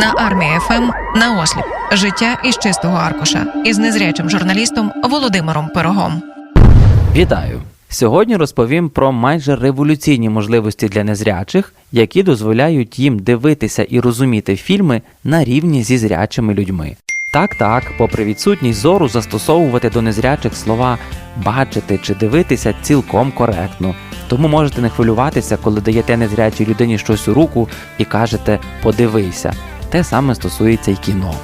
На армії ФМ на осліп життя із чистого аркуша із незрячим журналістом Володимиром Пирогом. Вітаю! Сьогодні розповім про майже революційні можливості для незрячих, які дозволяють їм дивитися і розуміти фільми на рівні зі зрячими людьми. Так, так, попри відсутність зору, застосовувати до незрячих слова бачити чи дивитися цілком коректно. Тому можете не хвилюватися, коли даєте незрячій людині щось у руку і кажете подивися. Те саме стосується й кіно.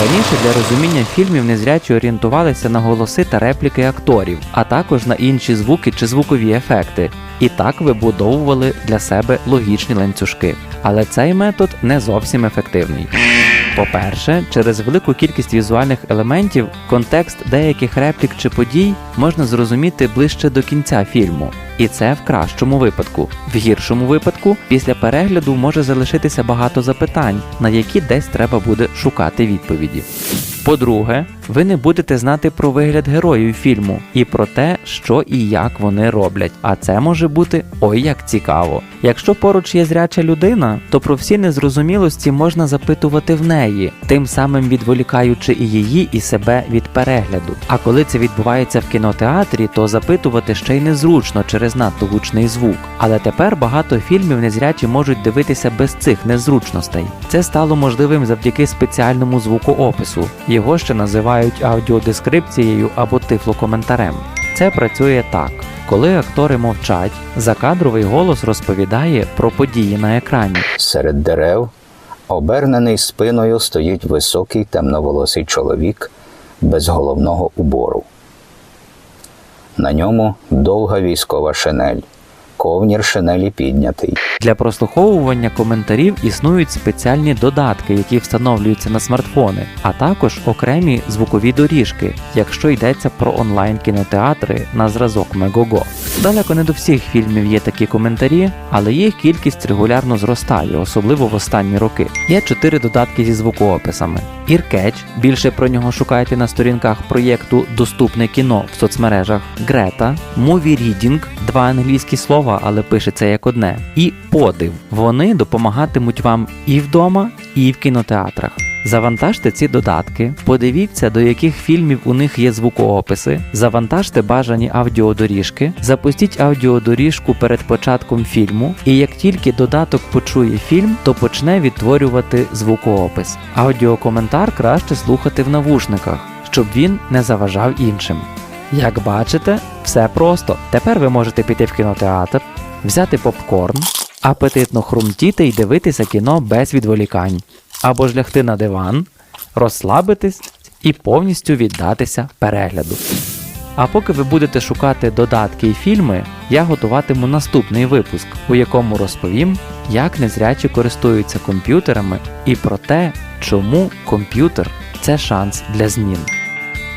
Раніше для розуміння фільмів незрячі орієнтувалися на голоси та репліки акторів, а також на інші звуки чи звукові ефекти, і так вибудовували для себе логічні ланцюжки. Але цей метод не зовсім ефективний. По-перше, через велику кількість візуальних елементів контекст деяких реплік чи подій можна зрозуміти ближче до кінця фільму. І це в кращому випадку. В гіршому випадку, після перегляду може залишитися багато запитань, на які десь треба буде шукати відповіді. По-друге, ви не будете знати про вигляд героїв фільму і про те, що і як вони роблять. А це може бути ой як цікаво. Якщо поруч є зряча людина, то про всі незрозумілості можна запитувати в неї, тим самим відволікаючи і її, і себе від перегляду. А коли це відбувається в кінотеатрі, то запитувати ще й незручно через надто гучний звук. Але тепер багато фільмів незрячі можуть дивитися без цих незручностей. Це стало можливим завдяки спеціальному звукоопису. Його ще називають аудіодескрипцією або тифлокоментарем. Це працює так. Коли актори мовчать, закадровий голос розповідає про події на екрані. Серед дерев, обернений спиною, стоїть високий темноволосий чоловік без головного убору. На ньому довга військова шинель, ковнір шинелі піднятий. Для прослуховування коментарів існують спеціальні додатки, які встановлюються на смартфони, а також окремі звукові доріжки, якщо йдеться про онлайн кінотеатри на зразок Мегого. Далеко не до всіх фільмів є такі коментарі, але їх кількість регулярно зростає, особливо в останні роки. Є чотири додатки зі звукоописами. Earcatch, більше про нього шукайте на сторінках проєкту Доступне кіно в соцмережах, Грета, Movie Reading, два англійські слова, але пишеться як одне, і подив. Вони допомагатимуть вам і вдома, і в кінотеатрах. Завантажте ці додатки, подивіться, до яких фільмів у них є звукоописи, завантажте бажані аудіодоріжки, запустіть аудіодоріжку перед початком фільму, і як тільки додаток почує фільм, то почне відтворювати звукоопис. Аудіокоментар краще слухати в навушниках, щоб він не заважав іншим. Як бачите, все просто. Тепер ви можете піти в кінотеатр, взяти попкорн, апетитно хрумтіти і дивитися кіно без відволікань, або ж лягти на диван, розслабитись і повністю віддатися перегляду. А поки ви будете шукати додатки і фільми, я готуватиму наступний випуск, у якому розповім, як незрячі користуються комп'ютерами і про те, чому комп'ютер це шанс для змін.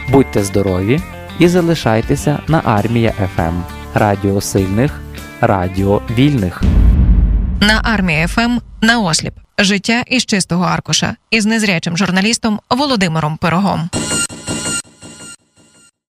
Будьте здорові і залишайтеся на армія ФМ. Радіо сильних, радіо вільних. На армії ФМ на осліп життя із чистого аркуша із незрячим журналістом Володимиром Пирогом.